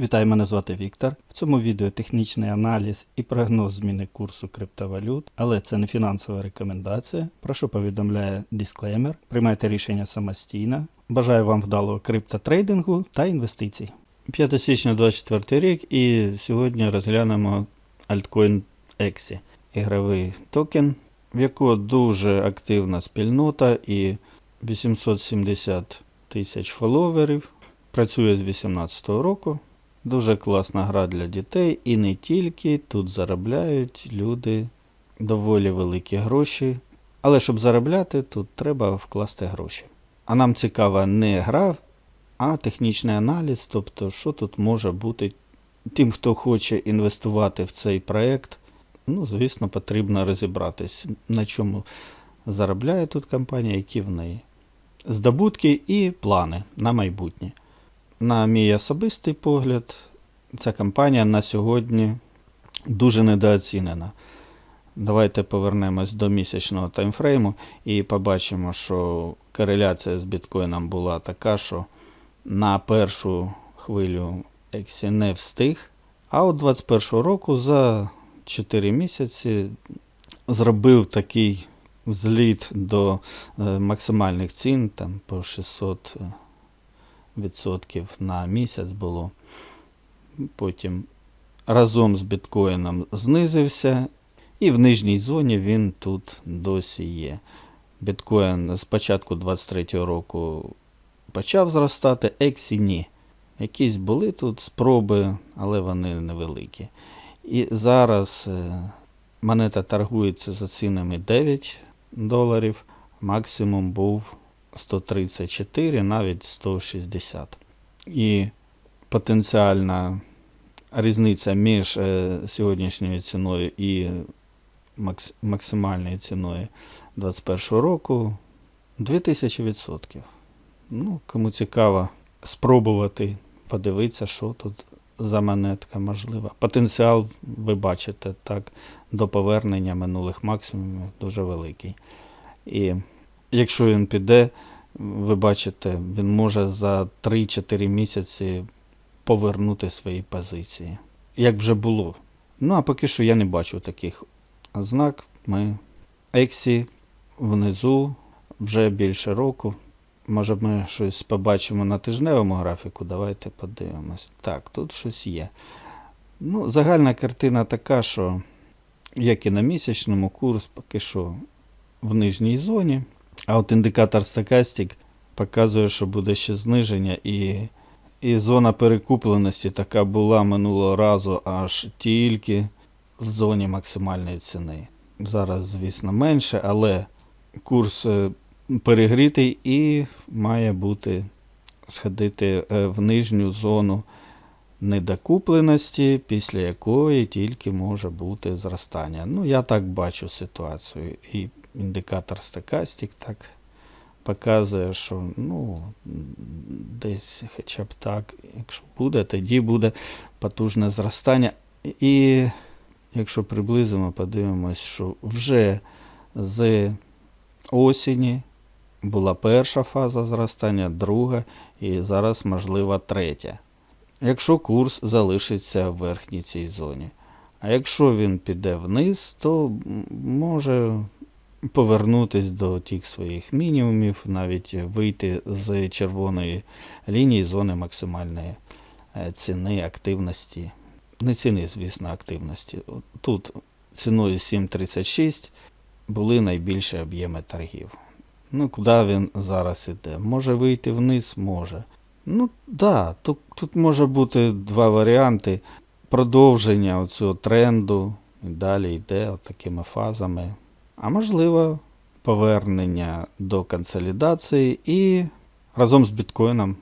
Вітаю, мене звати Віктор. В цьому відео технічний аналіз і прогноз зміни курсу криптовалют, але це не фінансова рекомендація. Прошу повідомляє дисклеймер. Приймайте рішення самостійно. Бажаю вам вдалого криптотрейдингу та інвестицій. 5 січня 2024 рік і сьогодні розглянемо альткоін EXI, ігровий токен, в якого дуже активна спільнота і 870 тисяч фоловерів. Працює з 2018 року. Дуже класна гра для дітей і не тільки. Тут заробляють люди доволі великі гроші. Але щоб заробляти, тут треба вкласти гроші. А нам цікава не гра, а технічний аналіз, тобто, що тут може бути тим, хто хоче інвестувати в цей проект. Ну, звісно, потрібно розібратись, на чому заробляє тут компанія, які в неї здобутки і плани на майбутнє. На мій особистий погляд, ця компанія на сьогодні дуже недооцінена. Давайте повернемось до місячного таймфрейму і побачимо, що кореляція з біткоїном була така, що на першу хвилю Ексі не встиг. А от 21 року за 4 місяці зробив такий зліт до е, максимальних цін, там по 600 е, відсотків на місяць було. Потім разом з біткоїном знизився, і в нижній зоні він тут досі є. Біткоін з початку 23 року почав зростати, ексі ні. Якісь були тут спроби, але вони невеликі. І зараз е, монета торгується за цінами 9 доларів, максимум був 134, навіть 160. І потенціальна різниця між е, сьогоднішньою ціною і макс- максимальною ціною 2021 року 2000%. Ну, кому цікаво спробувати подивитися, що тут за монетка можлива. Потенціал, ви бачите, так, до повернення минулих максимумів дуже великий. І якщо він піде, ви бачите, він може за 3-4 місяці повернути свої позиції. Як вже було. Ну, а поки що я не бачу таких ознак. Ми Ексі внизу вже більше року. Може ми щось побачимо на тижневому графіку. Давайте подивимось. Так, тут щось є. Ну, загальна картина така, що як і на місячному, курс поки що в нижній зоні. А от індикатор Stochastic показує, що буде ще зниження, і, і зона перекупленості така була минулого разу аж тільки в зоні максимальної ціни. Зараз, звісно, менше, але курс е, перегрітий і має бути сходити е, в нижню зону недокупленості, після якої тільки може бути зростання. Ну, я так бачу ситуацію. І індикатор Stochastic так показує, що ну, десь хоча б так, якщо буде, тоді буде потужне зростання. І якщо приблизимо, подивимось, що вже з осені була перша фаза зростання, друга і зараз можлива третя. Якщо курс залишиться в верхній цій зоні. А якщо він піде вниз, то може повернутись до тих своїх мінімумів, навіть вийти з червоної лінії зони максимальної е, ціни активності. Не ціни, звісно, активності. Тут ціною 7,36 були найбільші об'єми торгів. Ну, куди він зараз іде? Може вийти вниз? Може. Ну, да, тут, тут може бути два варіанти. Продовження цього тренду і далі йде от такими фазами. А можливо, повернення до консолідації і разом з біткоїном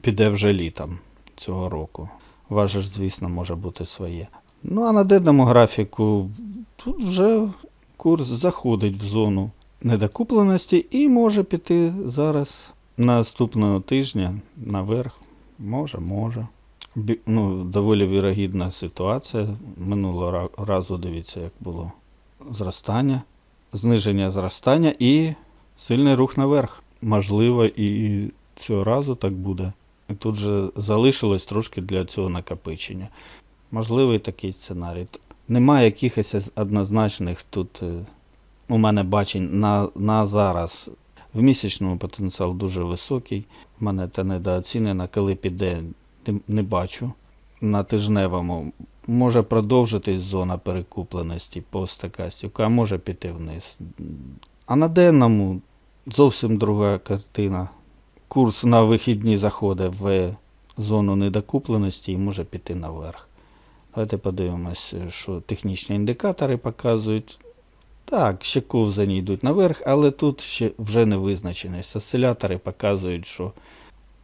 піде вже літом цього року. Ваше ж, звісно, може бути своє. Ну а на денному графіку тут вже курс заходить в зону недокупленості і може піти зараз наступного тижня наверх. Може, може. Бі- Ну, доволі вірогідна ситуація. Минулого разу дивіться, як було зростання, зниження зростання і сильний рух наверх. Можливо, і цього разу так буде. І тут же залишилось трошки для цього накопичення. Можливий такий сценарій. Немає якихось однозначних тут е, у мене бачень на, на зараз. В місячному потенціал дуже високий. У мене це недооцінено. Коли піде, не бачу. На тижневому може продовжитись зона перекупленості по стакастівку, а може піти вниз. А на денному зовсім друга картина. Курс на вихідні заходить в зону недокупленості і може піти наверх. Давайте подивимось, що технічні індикатори показують. Так, ще ковзані йдуть наверх, але тут ще вже не визначеність. Осцилятори показують, що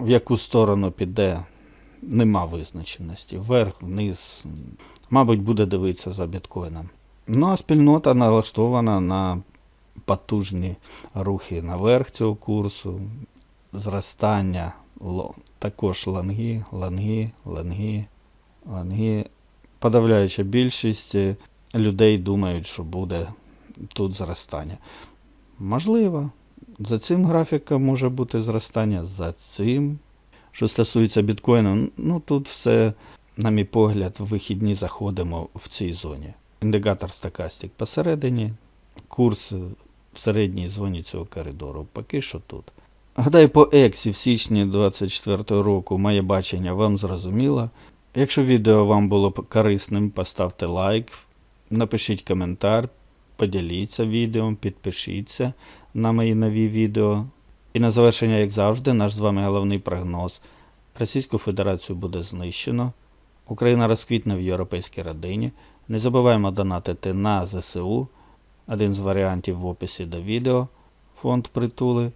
в яку сторону піде, нема визначеності. Вверх, вниз. Мабуть, буде дивитися за біткоїном. Ну а спільнота налаштована на потужні рухи наверх цього курсу, зростання, також ланги, ланги, ланги, ланги. Подавляюча більшість е, людей думають, що буде тут зростання. Можливо, за цим графіком може бути зростання, за цим. Що стосується біткоїну, ну тут все, на мій погляд, в вихідні заходимо в цій зоні. Індикатор стакастик посередині, курс в середній зоні цього коридору. Поки що тут. Гадаю, по ексі в січні 24 року моє бачення вам зрозуміло. Якщо відео вам було корисним, поставте лайк, напишіть коментар, поділіться відео, підпишіться на мої нові відео. І на завершення, як завжди, наш з вами головний прогноз. Російську Федерацію буде знищено. Україна розквітне в європейській родині. Не забуваємо донатити на ЗСУ. Один з варіантів в описі до відео. Фонд притули.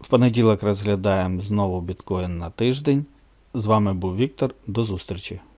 В понеділок розглядаємо знову біткоін на тиждень. З вами був Віктор. До зустрічі!